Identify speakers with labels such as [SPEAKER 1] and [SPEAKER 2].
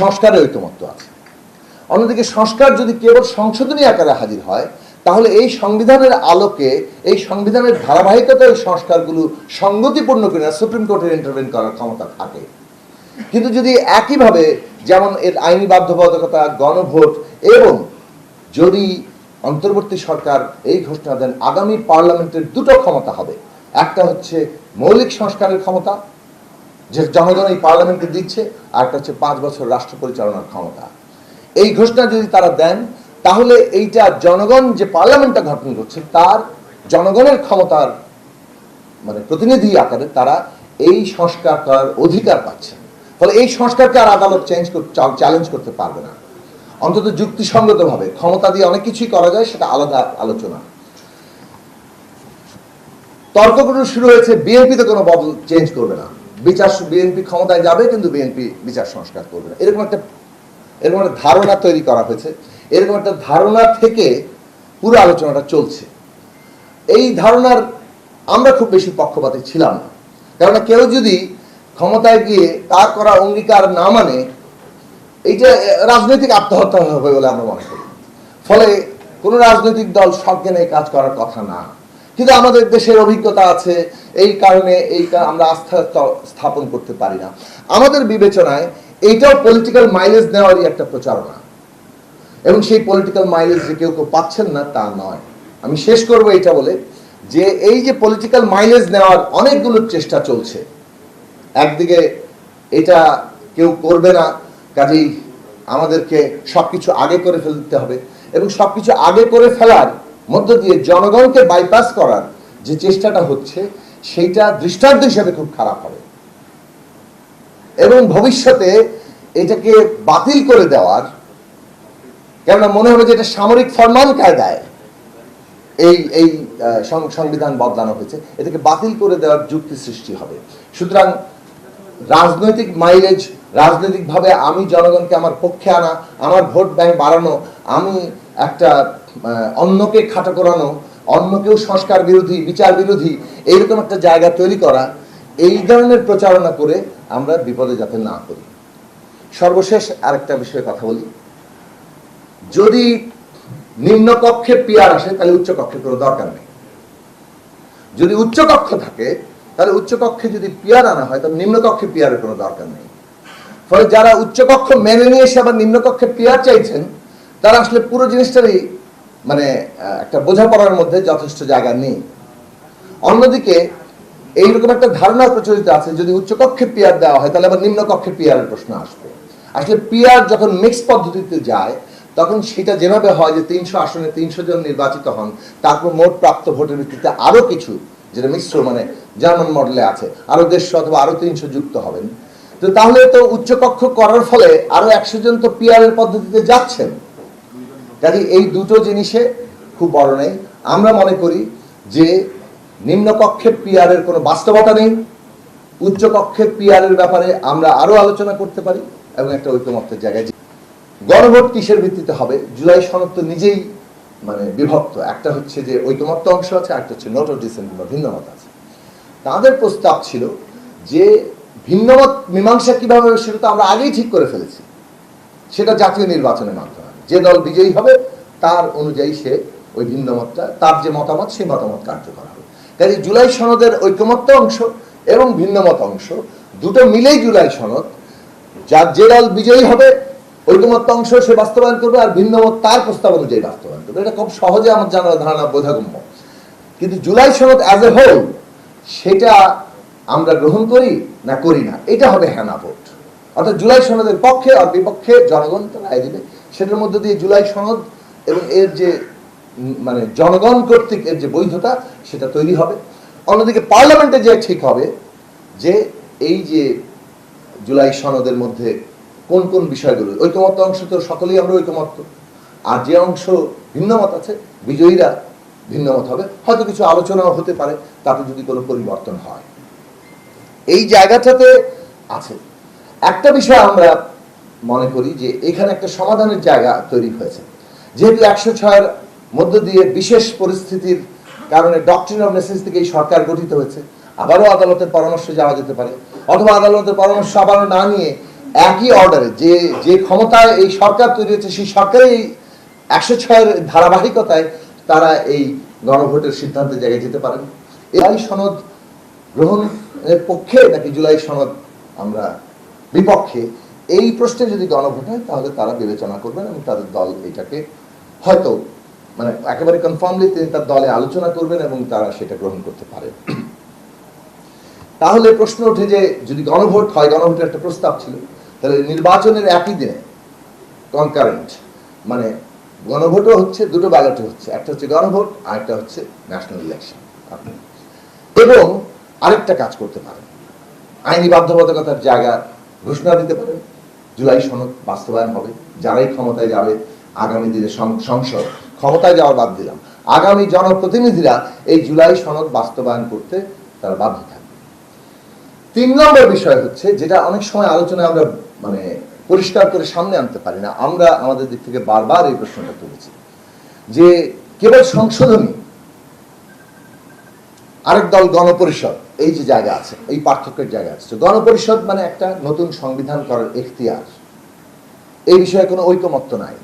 [SPEAKER 1] সংস্কারে ঐকমত্য আছে। অন্যদিকে সংস্কার যদি কেবল সংশোধনী আকারে হাজির হয়, তাহলে এই সংবিধানের আলোকে, এই সংবিধানের ধারাবাহিকতা এই সংস্কারগুলো সংগতিপূর্ণ কিনা সুপ্রিম কোর্টের ইন্টারভেন করার ক্ষমতা থাকে। কিন্তু যদি একইভাবে যেমন এর আইনি বাধ্যবাধকতা, গণভোট এবং যদি অন্তর্বর্তী সরকার এই ঘোষণা দেন, আগামী পার্লামেন্টের দুটো ক্ষমতা হবে। একটা হচ্ছে মৌলিক সংস্কারের ক্ষমতা যে জনগণ এই পার্লামেন্টকে দিচ্ছে, আর একটা হচ্ছে পাঁচ বছর রাষ্ট্র পরিচালনার ক্ষমতা। এই ঘোষণা যদি তারা দেন, তাহলে এইটা জনগণ যে পার্লামেন্টটা গঠন করছে, তার জনগণের ক্ষমতার মানে প্রতিনিধি আকারে তারা এই সংস্কার করার অধিকার পাচ্ছে। ফলে এই সংস্কারকে আর আদালত চেঞ্জ চ্যালেঞ্জ করতে পারবে না। অন্তত যুক্তিসঙ্গতভাবে ক্ষমতা দিয়ে অনেক কিছুই করা যায়, সেটা আলাদা আলোচনা। তর্কগুলো শুরু হয়েছে বিএনপি তো কোনো বদল চেঞ্জ করবে না। বিচার বিএনপি ক্ষমতায় যাবে কিন্তু বিএনপি বিচার সংস্কার করবে না। এরকম একটা এরকম একটা ধারণা তৈরি করা হয়েছে। এরকম একটা ধারণা থেকে পুরো আলোচনাটা চলছে। এই ধারণার আমরা খুব বেশি পক্ষপাতী ছিলাম না। কেননা কেউ যদি ক্ষমতায় গিয়ে তার করা অঙ্গীকার না মানে এইটা রাজনৈতিক আত্মহত্যা হবে বলে আমরা মনে করি। ফলে কোনো রাজনৈতিক দল সজ্ঞানে কাজ করার কথা না। কিন্তু আমাদের দেশের অভিজ্ঞতা আছে, এই কারণে এই আমরা আস্থা স্থাপন করতে পারি না। আমাদের বিবেচনায় এইটাও পলিটিক্যাল মাইলেজ নেওয়ারই একটা প্রচারণা। এবং সেই পলিটিক্যাল মাইলেজ যে কেউ কেউ পাচ্ছেন না, তা নয়। আমি শেষ করব এটা বলে যে এই যে পলিটিক্যাল মাইলেজ নেওয়ার অনেকগুলো চেষ্টা চলছে। একদিকে এটা কেউ করবে না, কাজেই আমাদেরকে সবকিছু আগে করে ফেলতে হবে। এবং সবকিছু আগে করে ফেলার মধ্য দিয়ে জনগণকে বাইপাস করার যে চেষ্টাটা হচ্ছে, সেইটা দৃষ্টান্ত হিসেবে খুব খারাপ হবে। এবং ভবিষ্যতে এটাকে বাতিল করে দেওয়ার, কেননা মনে হবে যে এটা সামরিক ফরমান কায়দায় এই এই সংবিধান বদলানো হয়েছে। এটাকে বাতিল করে দেওয়ার যুক্তি সৃষ্টি হবে। সুতরাং রাজনৈতিক মাইলেজ রাজনৈতিকভাবে আমি জনগণকে আমার পক্ষে আনা, আমার ভোট ব্যাংক বাড়ানো, আমি একটা অন্যকে খাটো করানো, অন্যকেও সংস্কার বিরোধী, বিচার বিরোধী, এইরকম একটা জায়গা তৈরি করা, এই ধরনের প্রচারণা করে আমরা বিপদে যাতে না করি সর্বশেষ আরেকটা বিষয়ে কথা বলি। যদি নিম্নকক্ষে পিয়ার আসে, তাহলে উচ্চকক্ষে কোনো দরকার নেই। যদি উচ্চকক্ষ থাকে, তাহলে উচ্চকক্ষে যদি পিয়ার আনা হয়, তাহলে নিম্নকক্ষে পিয়ারের কোনো দরকার নেই। ফলে যারা উচ্চকক্ষ মেনে নিয়ে এসে আবার নিম্নকক্ষে পিয়ার চাইছেন, তারা আসলে পুরো জিনিসটারই মানে একটা বোঝাপড়ার মধ্যে যথেষ্ট জায়গা নেই। অন্যদিকে, এইরকম একটা ধারণা প্রচলিত আছে, যদি উচ্চকক্ষে পিয়ার দেওয়া হয়, তাহলে আবার নিম্নকক্ষে পিয়ারের প্রশ্ন আসবে। আসলে পিয়ার যখন মিক্স পদ্ধতিতে যায়, তখন সেটা যেভাবে হয় যে তিনশো আসনে তিনশো জন নির্বাচিত হন, তারপর মোট প্রাপ্ত ভোটের ভিত্তিতে আরও কিছু, যেটা মিশ্র মানে জার্মান মডেলে আছে, আরও দেড়শো অথবা আরও তিনশো যুক্ত হবেন। তো তাহলে তো উচ্চকক্ষ করার ফলে আরও একশো জন তো পিয়ারের পদ্ধতিতে যাচ্ছেন। কাজে এই দুটো জিনিসে খুব বড় নেই। আমরা মনে করি যে নিম্নকক্ষে পিয়ারের কোনো বাস্তবতা নেই। উচ্চকক্ষে পিয়ারের ব্যাপারে আমরা আরও আলোচনা করতে পারি এবং একটা ঐক্যমত্যের জায়গায় গণভোট কিসের ভিত্তিতে হবে? জুলাই সনদ তো নিজেই মানে বিভক্ত। একটা হচ্ছে যে ঐকমত্য অংশ আছে একটা হচ্ছে নোট অফ ডিসেন্ট বা ভিন্নমত আছে। তাদের প্রস্তাব ছিল যে ভিন্নমত মীমাংসা কীভাবে সেটা তো আমরা আগেই ঠিক করে ফেলেছি। সেটা জাতীয় নির্বাচনের মাধ্যমে। যে দল বিজয়ী হবে, তার অনুযায়ী সে ওই ভিন্নমতটা তার যে মতামত, সেই মতামত কার্যকর হবে। কাজে জুলাই সনদের ঐকমত্য অংশ এবং ভিন্নমত অংশ, দুটো মিলেই জুলাই সনদ। যার যে দল বিজয়ী হবে ঐকমত্য অংশ সে বাস্তবায়ন করবে আর ভিন্নমত তার প্রস্তাব অনুযায়ী বাস্তবায়ন করবে। এটা খুব সহজে আমার জানার ধারণা বোধাগম্য। কিন্তু জুলাই সনদ অ্যাজ এ হোল সেটা আমরা গ্রহণ করি না করি না? এটা হবে হ্যানা ভোট। অর্থাৎ জুলাই সনদের পক্ষে আর বিপক্ষে জনগণ তো রায় দিবে। সেটার মধ্যে দিয়ে জুলাই সনদ এবং এর যে মানে জনগণ কর্তৃক এর যে বৈধতা, সেটা তৈরি হবে। অন্যদিকে পার্লামেন্টে যে ঠিক হবে, যে এই যে জুলাই সনদের মধ্যে কোন কোন বিষয়গুলো, ঐকমত্য অংশ তো সকলেই আমরা ঐকমত্য। আর যে অংশ ভিন্নমত আছে, বিজয়ীরা ভিন্নমত হবে। হয়তো কিছু আলোচনাও হতে পারে, তাতে যদি কোনো পরিবর্তন হয়। এই জায়গাটাতে আছে। একটা বিষয় আমরা মনে করি যে এখানে একটা সমাধানের জায়গা তৈরি হয়েছে। যেহেতু একশো ছয়ের মধ্য দিয়ে বিশেষ পরিস্থিতির কারণে ডক্টরিন অফ নেসেস থেকে এই সরকার গঠিত হয়েছে, আবারও আদালতের পরামর্শ যাওয়া যেতে পারে, অথবা আদালতের পরামর্শ আবারও না নিয়ে একই অর্ডারে যে যে ক্ষমতায় এই সরকার তৈরি হয়েছে, সেই সরকারের একশো ছয়ের ধারাবাহিকতায় তারা এই গণভোটের সিদ্ধান্তের জায়গায় যেতে পারেন। এই সনদ গ্রহণের পক্ষে নাকি জুলাই সনদ আমরা বিপক্ষে এই প্রশ্নে যদি গণভোট হয় তাহলে তারা বিবেচনা করবেন এবং তাদের দল এটাকে হয়তো মানে একেবারে কনফার্মলি তিনি তার দলে আলোচনা করবেন এবং তারা সেটা গ্রহণ করতে পারেন তাহলে প্রশ্ন ওঠে যে, যদি গণভোট হয়, গণভোটের একটা প্রস্তাব ছিল, তাহলে নির্বাচনের একই দিনে কনকারেন্ট মানে গণভোটও হচ্ছে, দুটো ব্যালটে হচ্ছে, একটা হচ্ছে গণভোট আর একটা হচ্ছে ন্যাশনাল ইলেকশন আপনি এবং আরেকটা কাজ করতে পারেন। আইনি বাধ্যবাধকতার জায়গা ঘোষণা দিতে পারেন। জুলাই সনদ বাস্তবায়ন হবে। যারাই ক্ষমতায় যাবে, আগামী দিনে সংসদ ক্ষমতায় যাওয়ার বাদ দিলাম। আগামী জনপ্রতিনিধিরা এই জুলাই সনদ বাস্তবায়ন করতে তারা বাধ্য থাকবে। তিন নম্বর বিষয় হচ্ছে, যেটা অনেক সময় আলোচনায় আমরা মানে পরিষ্কার করে সামনে আনতে পারি না, আমরা আমাদের দিক থেকে বারবার এই প্রশ্নটা তুলেছি। যে কেবল সংশোধনী আরেক দল গণপরিষদ এই যে জায়গা আছে, এই পার্থক্যের জায়গা আছে। গণপরিষদ মানে একটা নতুন সংবিধান করার এখতিয়ার। এই বিষয়ে কোনো ঐকমত্য নাই।